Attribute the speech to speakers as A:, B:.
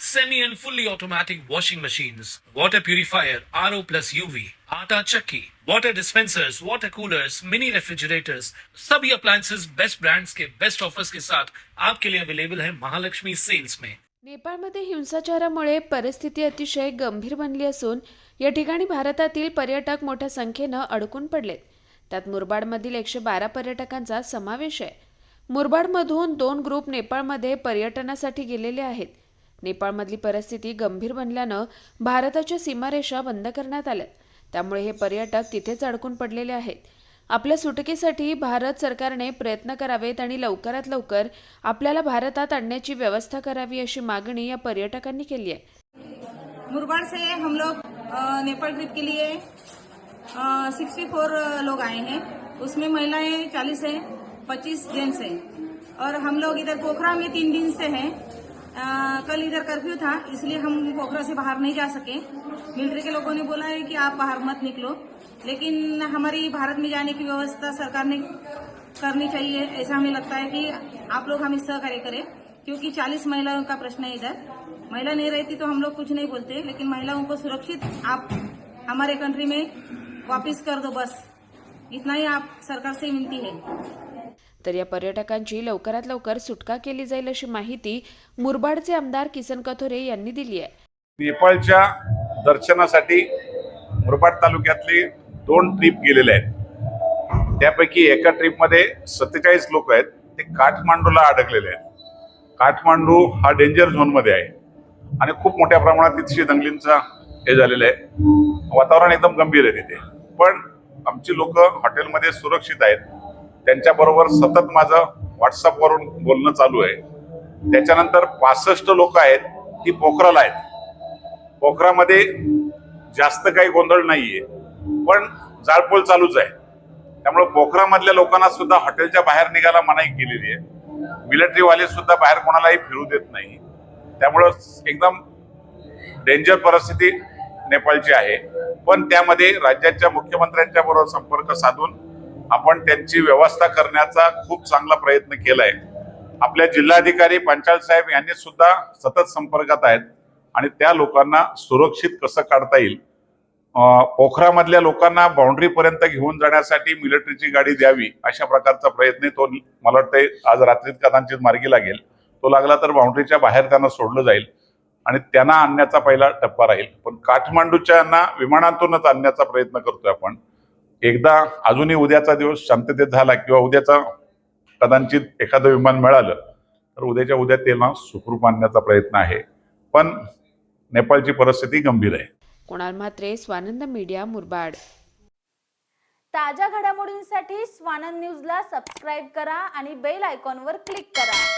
A: semi and fully automatic washing machines, water purifier, RO plus UV, आटा चक्की, water dispensers, water coolers, mini refrigerators, सभी appliances. Best brands के best offers के साथ आपके लिए अवेलेबल है महालक्ष्मी सेल्स में
B: नेपाळमध्ये हिंसाचारामुळे परिस्थिती अतिशय गंभीर बनली असून या ठिकाणी भारतातील पर्यटक मोठ्या संख्येनं अडकून पडलेत. त्यात मुरबाडमधील एकशे बारा पर्यटकांचा समावेश आहे. मुरबाडमधून दोन ग्रुप नेपाळमध्ये पर्यटनासाठी गेलेले आहेत. नेपाळमधली परिस्थिती गंभीर बनल्यानं भारताच्या सीमारेषा बंद करण्यात आल्या त्यामुळे हे पर्यटक तिथेच अडकून पडलेले आहेत. आपल्या सुटकेसाठी भारत सरकारने प्रयत्न करावेत आणि लवकरात लवकर आपल्याला भारतात आणण्याची व्यवस्था करावी अशी मागणी या पर्यटकांनी केली आहे.
C: मुरबाड से हम लोग अ, नेपाल ट्रिप के लिए सिक्सटी फोर लोग आए हैं। उसमें महिलाएं चालीस है पच्चीस जेंट्स हैं। और हम लोग इधर पोखरा में तीन दिन से हैं। कल इधर कर्फ्यू था, इसलिए हम पोखरा से बाहर नहीं जा सके। मिलिट्री के लोगों ने बोला है कि आप बाहर मत निकलो। लेकिन हमारी भारत में जाने की व्यवस्था सरकार ने करनी चाहिए। ऐसा हमें लगता है कि आप लोग हमें सहकार्य करें, क्योंकि 40 महिलाओं का प्रश्न है इधर। महिला नहीं रहती तो हम लोग कुछ नहीं बोलते, लेकिन महिलाओं को सुरक्षित आप हमारे कंट्री में वापस कर दो, बस। इतना ही आप सरकार से विनती है।
B: तर या पर्यटकांची लवकरात लवकर सुटका केली जाईल अशी माहिती मुरबाडचे आमदार किसन कथोरे यांनी दिली आहे.
D: नेपाळच्या दर्शनासाठी मुरबाड तालुक्यातले दोन ट्रिप गेलेले आहेत. त्यापैकी एका ट्रिपमध्ये सत्तेचाळीस लोक आहेत. ते काठमांडूला अडकलेले आहेत. काठमांडू हा डेंजर झोनमध्ये आहे. आणि खूप मोठ्या प्रमाणात तिथशी दंगलींचा हे झालेलं आहे वातावरण एकदम गंभीर आहे तिथे. पण आमची लोक हॉटेलमध्ये सुरक्षित आहेत. त्यांच्याबरोबर सतत माझं व्हॉट्सअपवरून बोलणं चालू आहे. त्याच्यानंतर पासष्ट लोक आहेत ती पोखराला आहेत. पोखरामध्ये जास्त काही गोंधळ नाहीये पण जाळपोळ चालूच आहे. त्यामुळे पोखरामधल्या लोकांना सुद्धा हॉटेलच्या बाहेर निघायला मनाई केलेली आहे. मिलिटरीवाले सुद्धा बाहेर कोणालाही फिरू देत नाही. त्यामुळं एकदम डेंजर परिस्थिती नेपाळची आहे. पण त्यामध्ये राज्याच्या मुख्यमंत्र्यांच्या बरोबर संपर्क साधून आपण त्यांची व्यवस्था करण्याचा खूप चांगला प्रयत्न केलाय. आपल्या जिल्हाधिकारी पंचाळ साहेब यांनी सुद्धा सतत संपर्कात आहेत आणि त्या लोकांना सुरक्षित कसं काढता येईल? पोखरामधल्या लोकांना बाउंड्रीपर्यंत घेऊन जाण्यासाठी मिलिटरीची गाडी द्यावी अशा प्रकारचा प्रयत्न तो मला वाटतंय आज रात्रीत कदाचित मार्गी लागेल. तो लागला तर बाउंड्रीच्या बाहेर त्यांना सोडलं जाईल आणि त्यांना आणण्याचा पहिला टप्पा राहील. पण काठमांडूच्यांना विमानातूनच आणण्याचा प्रयत्न करतोय आपण. एकदा अजूनही उद्याचा दिवस शांततेत झाला किंवा उद्याचा कदाचित एखादं विमान मिळालं तर उद्याच्या उद्या त्यांना सुखरूप आणण्याचा प्रयत्न आहे. पण नेपाळची परिस्थिती गंभीर आहे.
B: कुणाल म्हात्रे स्वानंद मीडिया मुरबाड.
E: ताज्या घडामोडींसाठी स्वानंद न्यूजला सबस्क्राईब करा आणि बेल आयकॉनवर क्लिक करा.